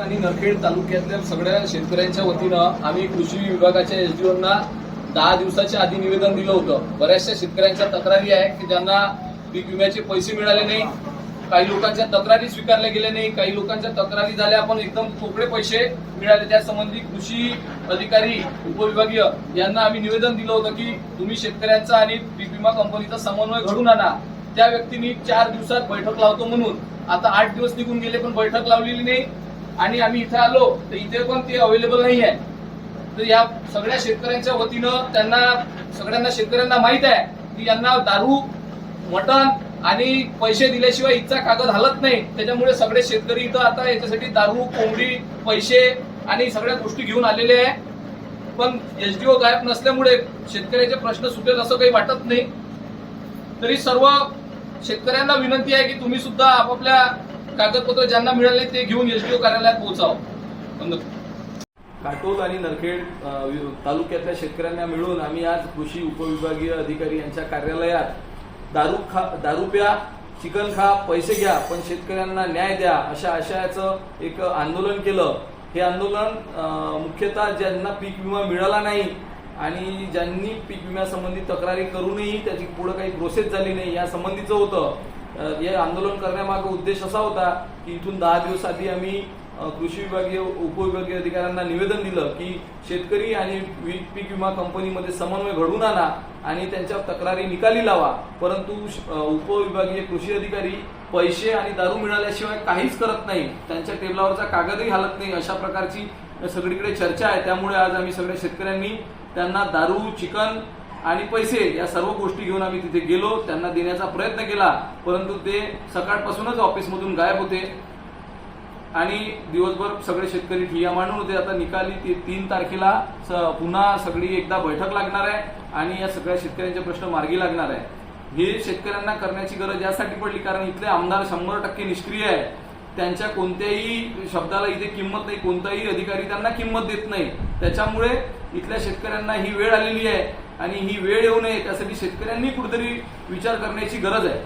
आणि नरखेड तालुक्यातल्या सगळ्या शेतकऱ्यांच्या वतीनं आम्ही कृषी विभागाच्या एसडीओना दहा दिवसाच्या आधी निवेदन दिलं होतं. बऱ्याचशा शेतकऱ्यांच्या तक्रारी आहे की ज्यांना पीक विम्याचे पैसे मिळाले नाही काही लोकांच्या तक्रारी स्वीकारल्या गेल्या नाही काही लोकांच्या तक्रारी झाल्या पण एकदम तोकडे पैसे मिळाले. त्यासंबंधी कृषी अधिकारी उपविभागीय यांना आम्ही निवेदन दिलं होतं की तुम्ही शेतकऱ्यांचा आणि पीक विमा कंपनीचा समन्वय घडून आणा. त्या व्यक्तींनी चार दिवसात बैठक लावतो म्हणून. आता आठ दिवस निघून गेले पण बैठक लावलेली नाही. आणि आम्ही इथे आलो तर इथे पण ते अवेलेबल नाही आहे तर या सगळ्या शेतकऱ्यांच्या वतीनं त्यांना सगळ्यांना शेतकऱ्यांना माहीत आहे की यांना दारू मटण आणि पैसे दिल्याशिवाय इथचा कागद हलत नाही. त्याच्यामुळे सगळे शेतकरी इथं आता याच्यासाठी दारू कोंबडी पैसे आणि सगळ्या गोष्टी घेऊन आलेले आहे. पण एसडीओ गायब नसल्यामुळे शेतकऱ्याचे प्रश्न सुटेल असं काही वाटत नाही. तरी सर्व शेतकऱ्यांना विनंती आहे की तुम्ही सुद्धा आपापल्या कागदपत्र ज्यांना मिळाले ते घेऊन एसडीओ कार्यालयात पोहोचावं. काटोल आणि नरखेड तालुक्यातल्या शेतकऱ्यांना मिळून आम्ही आज कृषी उपविभागीय अधिकारी यांच्या कार्यालयात दारू खा दारू प्या चिकन खा पैसे घ्या पण शेतकऱ्यांना न्याय द्या अशा आशयाचं एक आंदोलन केलं. हे आंदोलन मुख्यतः ज्यांना पीक विमा मिळाला नाही आणि ज्यांनी पीक विम्यासंबंधी तक्रारी करूनही त्याची पुढे काही प्रोसेस झाली नाही या संबंधीचं होतं. हे आंदोलन करण्यामागे उद्देश असा होता की इथून दहा दिवस आधी आम्ही कृषी विभागीय उपविभागीय अधिकाऱ्यांना निवेदन दिलं की शेतकरी आणि वी- पीक विमा कंपनीमध्ये समन्वय घडवून आणा आणि त्यांच्या तक्रारी निकाली लावा. परंतु श- उपविभागीय कृषी अधिकारी पैसे आणि दारू मिळाल्याशिवाय काहीच करत नाही. त्यांच्या टेबलावरचा कागदही हालत नाही. अशा प्रकारची सगळीकडे चर्चा आहे. त्यामुळे आज आम्ही सगळ्या शेतकऱ्यांनी त्यांना दारू चिकन आणि पैसे या सर्व गोष्टी घेऊन आम्ही तिथे गेलो. त्यांना देण्याचा प्रयत्न केला परंतु ते सकाळपासूनच ऑफिसमधून गायब होते. आणि दिवसभर सगळे शेतकरी ठिया मांडून होते. आता निकाली ती- तीन तारखेला पुन्हा सगळी एकदा बैठक लागणार आहे आणि या सगळ्या शेतकऱ्यांचे प्रश्न मार्गी लागणार आहे. हे शेतकऱ्यांना करण्याची गरज यासाठी पडली कारण इथले आमदार शंभर टक्के निष्क्रिय आहे. त्यांच्या कोणत्याही शब्दाला इथे किंमत नाही कोणताही अधिकारी त्यांना किंमत देत नाही. त्याच्यामुळे इथल्या शेतकऱ्यांना ही वेळ आलेली आहे आणि ही वेळ येऊ नये त्यासाठी शेतकऱ्यांनी कुठेतरी विचार करण्याची गरज आहे.